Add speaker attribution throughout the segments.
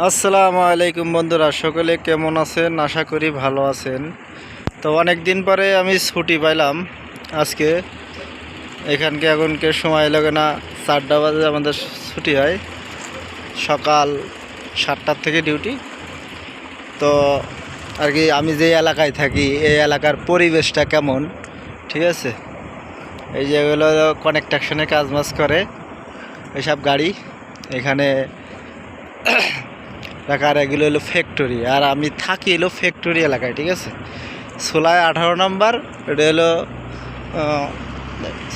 Speaker 1: আসসালামু আলাইকুম বন্ধুরা, সকলে কেমন আছেন? আশা করি ভালো আছেন। তো অনেক দিন পরে আমি ছুটি পাইলাম। আজকে এখানকে এখনকে সময় লাগে না, চারটা বাজে আমাদের ছুটি হয়। সকাল সাতটার থেকে ডিউটি। তো আর কি, আমি যে এলাকায় থাকি, এই এলাকার পরিবেশটা কেমন? ঠিক আছে? এই যে এগুলো কনেকট্রাকশনে কাজ মাজ করে। এসব গাড়ি, এখানে এলাকার এগুলো হলো ফ্যাক্টরি আর আমি থাকি হলো ফ্যাক্টরি এলাকায়, ঠিক আছে? সোলায় আঠারো নম্বর, এটা হলো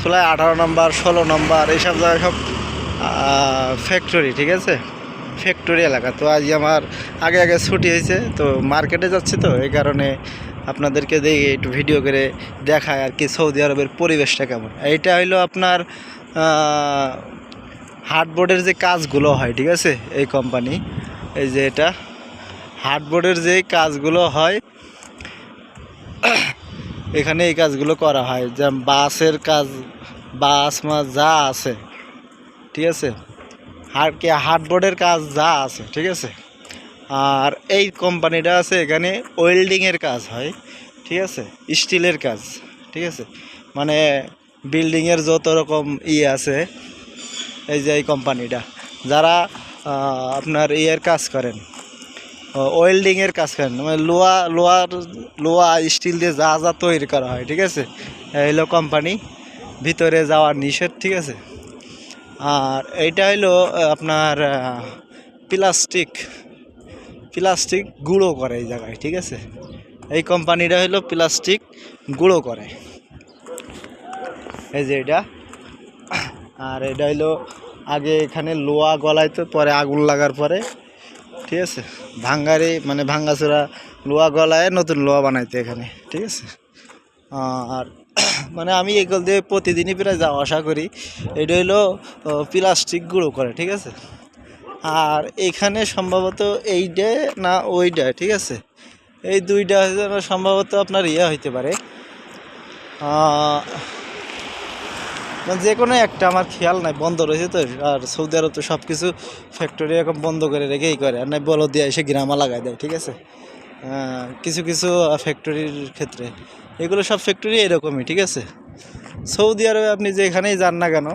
Speaker 1: সোলায় আঠারো নম্বর, ষোলো নম্বর, এইসব জায়গায় সব ফ্যাক্টরি ঠিক আছে? ফ্যাক্টরি এলাকা। তো আজ আমার আগে আগে ছুটি হয়েছে, তো মার্কেটে যাচ্ছি তো, এই কারণে আপনাদেরকে দেখি, একটু ভিডিও করে দেখায় আর কি সৌদি আরবের পরিবেশটা কেমন। এইটা হইল আপনার হার্ডবোর্ডের যে কাজগুলো হয়, ঠিক আছে? এই কোম্পানি এই যে এটা। হার্ডবোর্ডের যে কাজগুলো হয়, এখানে এই কাজগুলো করা হয়। যেমন বাসের কাজ, বাস মাস যা আছে, ঠিক আছে? হার্ড কি হার্ডবোর্ডের কাজ যা আছে, ঠিক আছে? আর এই কোম্পানিটা আছে এখানে ওয়েল্ডিংয়ের কাজ হয়, ঠিক আছে? স্টিলের কাজ, ঠিক আছে? মানে বিল্ডিংয়ের যত রকম ই আছে, এই যে এই কোম্পানিটা। যারা আপনার ইয়ের কাজ করেন ওয়েল্ডিংয়ের কাজ করেন মানে লোহা লোহার লোহা স্টিল দিয়ে যা যা তৈরি করা হয়, ঠিক আছে? এই হলো কোম্পানি ভিতরে যাওয়ার নিষেধ, ঠিক আছে? আর এইটা হলো আপনার প্লাস্টিক প্লাস্টিক গুঁড়ো করে এই জায়গায়, ঠিক আছে? এই কোম্পানিটা হলো প্লাস্টিক গুঁড়ো করে। এই যে এটা, আর এটা হলো আগে এখানে লোহা গলাইতো, পরে আগুন লাগার পরে। ঠিক আছে? ভাঙ্গারি মানে ভাঙ্গাচোরা লোহা গলায় নতুন লোয়া বানাইতো এখানে। ঠিক আছে? আর মানে আমি এগুলো দিয়ে প্রতিদিনই প্রায় যাওয়া আসা করি। এটা হলো প্লাস্টিক গুঁড়ো করে, ঠিক আছে? আর এখানে সম্ভবত এইটা না ওইটা ঠিক আছে? এই দুইটা সম্ভবত আপনার ইয়ে হইতে পারে। যে কোনো একটা আমার খেয়াল নাই, বন্ধ রয়েছে তো, আর সৌদি আরব তো সব কিছু ফ্যাক্টরি এরকম বন্ধ করে রেখেই করে, আর নাই বলো দিয়ে এসে গ্রামা লাগাই দেয়, ঠিক আছে? কিছু কিছু ফ্যাক্টরির ক্ষেত্রে। এগুলো সব ফ্যাক্টরি এরকমই, ঠিক আছে? সৌদি আরবে আপনি যেখানেই যান না কেন,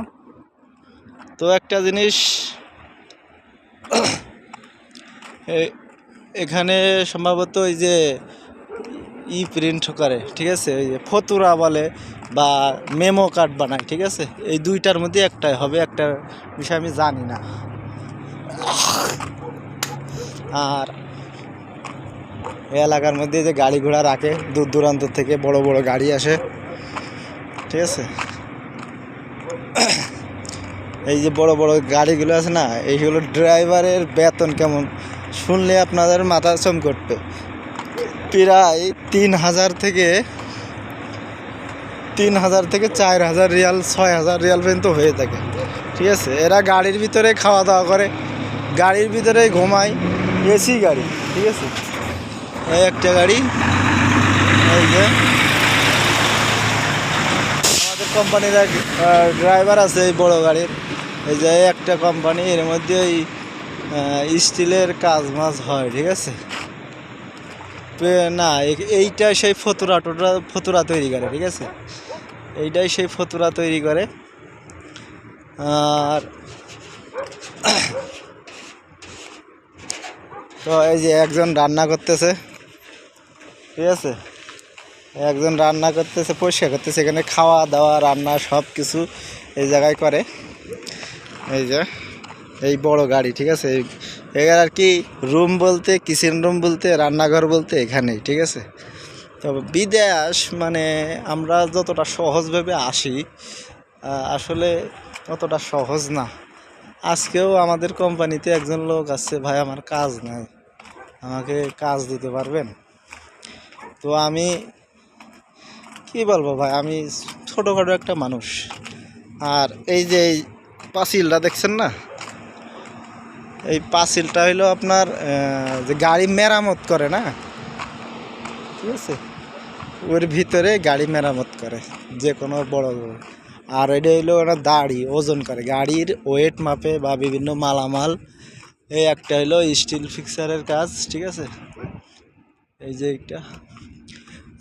Speaker 1: তো একটা জিনিস এখানে সম্ভবত ওই যে ই প্রিন্ট করে, ঠিক আছে? ওই যে ফতুরা বলে বা মেমো কার্ড বানায় ঠিক আছে? এই দুইটার মধ্যে একটাই হবে, একটা বিষয় আমি জানি না। আর এলাকার মধ্যে যে গাড়ি ঘোড়া রাখে, দূর দূরান্ত থেকে বড় বড় গাড়ি আসে, ঠিক আছে? এই যে বড় বড় গাড়িগুলো আছে না, এইগুলো ড্রাইভারের বেতন কেমন? শুনলে আপনাদের মাথা চম করবে প্রায় তিন হাজার থেকে তিন হাজার থেকে চার হাজার রিয়াল ছয় হাজার রিয়াল পর্যন্ত হয়ে থাকে। ঠিক আছে? এরা গাড়ির ভিতরে খাওয়া দাওয়া করে, গাড়ির ভিতরে ঘুমায়, এসি গাড়ি, ঠিক আছে? এই একটা গাড়ি, এই যে। আমাদের কোম্পানির এক ড্রাইভার আছে এই বড় গাড়ির। এই যে একটা কোম্পানি, এর মধ্যে ওই স্টিলের কাজ মাছ হয়, ঠিক আছে? না এইটা সেই ফতুরা টোটা, ফতুরা তৈরি করে, ঠিক আছে? এইটাই সেই ফতুরা তৈরি করে। আর তো এই যে একজন রান্না করতেছে, ঠিক আছে? একজন রান্না করতেছে, পরিষ্কার করতেছে, এখানে খাওয়া দাওয়া, রান্না সব কিছু এই জায়গায় করে। এই যে, এই বড় গাড়ি, ঠিক আছে? এই এখানে আর কি রুম বলতে কিচেন রুম বলতে, রান্নাঘর বলতে এখানেই, ঠিক আছে? তো বিদেশ মানে আমরা যতটা সহজভাবে আসি আসলে অতটা সহজ না। আজকেও আমাদের কোম্পানিতে একজন লোক আছে, ভাই, আমার কাজ নাই। আমাকে কাজ দিতে পারবেন? তো আমি, কি বলব ভাই, আমি ছোটোখাটো একটা মানুষ। আর এই যে এই পাঁচিলটা দেখছেন না? এই পাঁচিলটা হইল আপনার যে গাড়ি মেরামত করে না? ঠিক আছে? ওর ভিতরে গাড়ি মেরামত করে, যে কোনো বড় বড়। আর এটা হইল ওরা দাড়ি, ওজন করে। গাড়ির ওয়েট মাপে বা বিভিন্ন মালামাল। এই একটা হইল স্টিল ফিক্সারের কাজ, ঠিক আছে? এই যে একটা।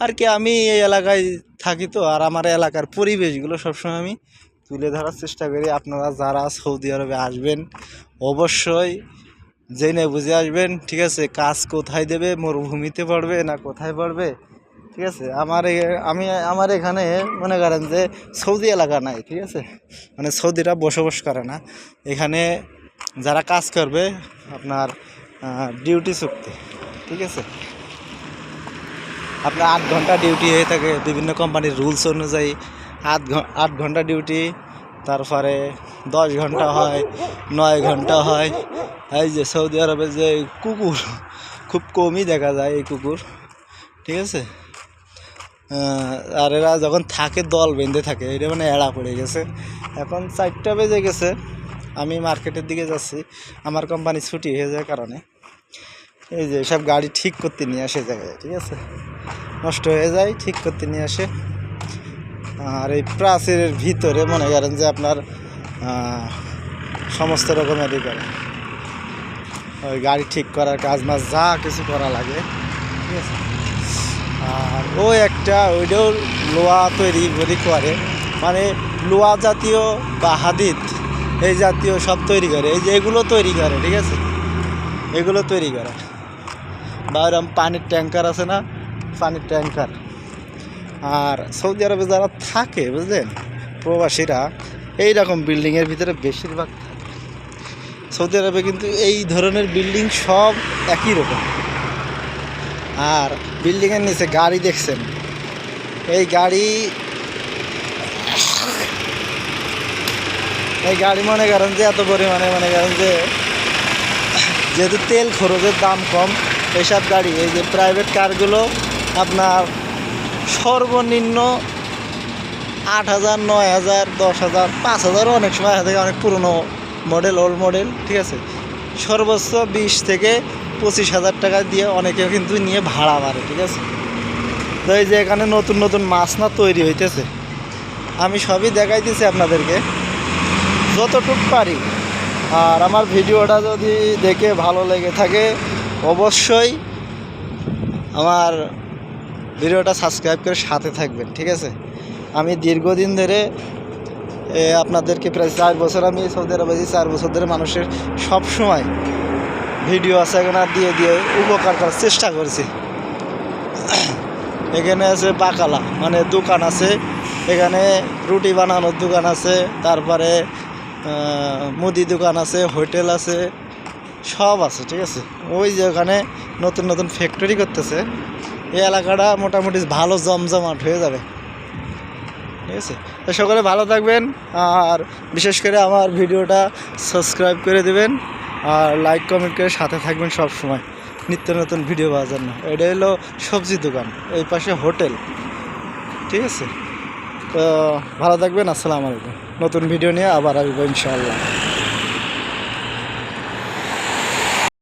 Speaker 1: আর কি, আমি এই এলাকায় থাকি তো, আর আমার এলাকার পরিবেশগুলো সবসময় আমি তুলে ধরার চেষ্টা করি। আপনারা যারা সৌদি আরবে আসবেন, অবশ্যই জেনে বুঝে আসবেন, ঠিক আছে, কাজ কোথায় দেবে, মরুভূমিতে পড়বে না কোথায় পড়বে, ঠিক আছে? আমার আমি, আমার এখানে মনে করেন যে সৌদি এলাকা নাই, ঠিক আছে? মানে সৌদিরা বসবাস করে না। এখানে যারা কাজ করবে, আপনার ডিউটি চুক্তি, ঠিক আছে? আপনার আট ঘণ্টা ডিউটি হয়ে থাকে, বিভিন্ন কোম্পানির রুলস অনুযায়ী আট আট ঘণ্টা ডিউটি তারপরে দশ ঘণ্টা হয়, নয় ঘণ্টা হয়। এই যে সৌদি আরবে যে কুকুর, খুব কমই দেখা যায় এই কুকুর, ঠিক আছে? আর এরা যখন থাকে, দল বেঁধে থাকে, এটা মানে এড়া পড়ে গেছে। এখন চারটা বেজে গেছে, আমি মার্কেটের দিকে যাচ্ছি। আমার কোম্পানি ছুটি হয়ে যায় কারণে। এই যে সব গাড়ি ঠিক করতে নিয়ে আসে জায়গায়, ঠিক আছে? নষ্ট হয়ে যায়, ঠিক করতে নিয়ে আসে। আর এই প্রাচীরের ভিতরে মনে করেন যে আপনার সমস্ত রকমেরই করে। ওই গাড়ি ঠিক করার কাজ মাছ যা কিছু করা লাগে, ঠিক আছে? আর ও একটা, ওইটাও লোহা তৈরি করি করে। মানে লোহা জাতীয় বা হাদিদ, এই জাতীয় সব তৈরি করে। এই যে এগুলো তৈরি করে, ঠিক আছে? এগুলো তৈরি করে। বা এরকম পানির ট্যাঙ্কার আছে না? পানির ট্যাঙ্কার। আর সৌদি আরবে যারা থাকে, বুঝলেন? প্রবাসীরা এই রকম বিল্ডিংয়ের ভিতরে বেশিরভাগ থাকে। সৌদি আরবে কিন্তু এই ধরনের বিল্ডিং সব একই রকম। আর বিল্ডিংয়ের নিচে গাড়ি দেখছেন? এই গাড়ি এই গাড়ি মনে করেন যে, এত পরিমাণে মনে করেন যে, যেহেতু তেল খরচের দাম কম এসব গাড়ি, এই যে প্রাইভেট কারগুলো আপনার সর্বনিম্ন আট হাজার, নয় হাজার, দশ হাজার, পাঁচ হাজারও অনেক সময় থাকে অনেক পুরনো মডেল ওল্ড মডেল ঠিক আছে? সর্বোচ্চ বিশ থেকে পঁচিশ হাজার টাকা দিয়ে অনেকে কিন্তু নিয়ে ভাড়া মারে, ঠিক আছে? তো এই যে এখানে নতুন নতুন মাছ না তৈরি হইতেছে। আমি সবই দেখাইতেছি আপনাদেরকে। যতটুক পারি। আর আমার ভিডিওটা যদি দেখে ভালো লেগে থাকে, অবশ্যই আমার ভিডিওটা সাবস্ক্রাইব করে সাথে থাকবেন, ঠিক আছে? আমি দীর্ঘদিন ধরে আপনাদেরকে প্রায় চার বছর আমি সৌদি আরবে চার বছর ধরে মানুষের সব সময় ভিডিও আছে, এখানে দিয়ে দিয়ে উপকার করার চেষ্টা করছি। এখানে আছে বাকালা মানে দোকান আছে, এখানে রুটি বানানোর দোকান আছে, তারপরে মুদি দোকান আছে, হোটেল আছে, সব আছে, ঠিক আছে? ওই যে ওখানে নতুন নতুন ফ্যাক্টরি করতেছে। এই এলাকাটা মোটামুটি ভালো জমজমাট হয়ে যাবে। ঠিক আছে? তো সকলে ভালো থাকবেন, আর বিশেষ করে আমার ভিডিওটা সাবস্ক্রাইব করে দেবেন, আর লাইক কমেন্ট করে সাথে থাকবেন সব সময়। নিত্য নতুন ভিডিও পাওয়ার জন্য। এটা হলো সবজি দোকান, এই পাশে হোটেল। ঠিক আছে? তো ভালো থাকবেন, আসসালামু আলাইকুম। নতুন ভিডিও নিয়ে আবার আসব ইনশাআল্লাহ।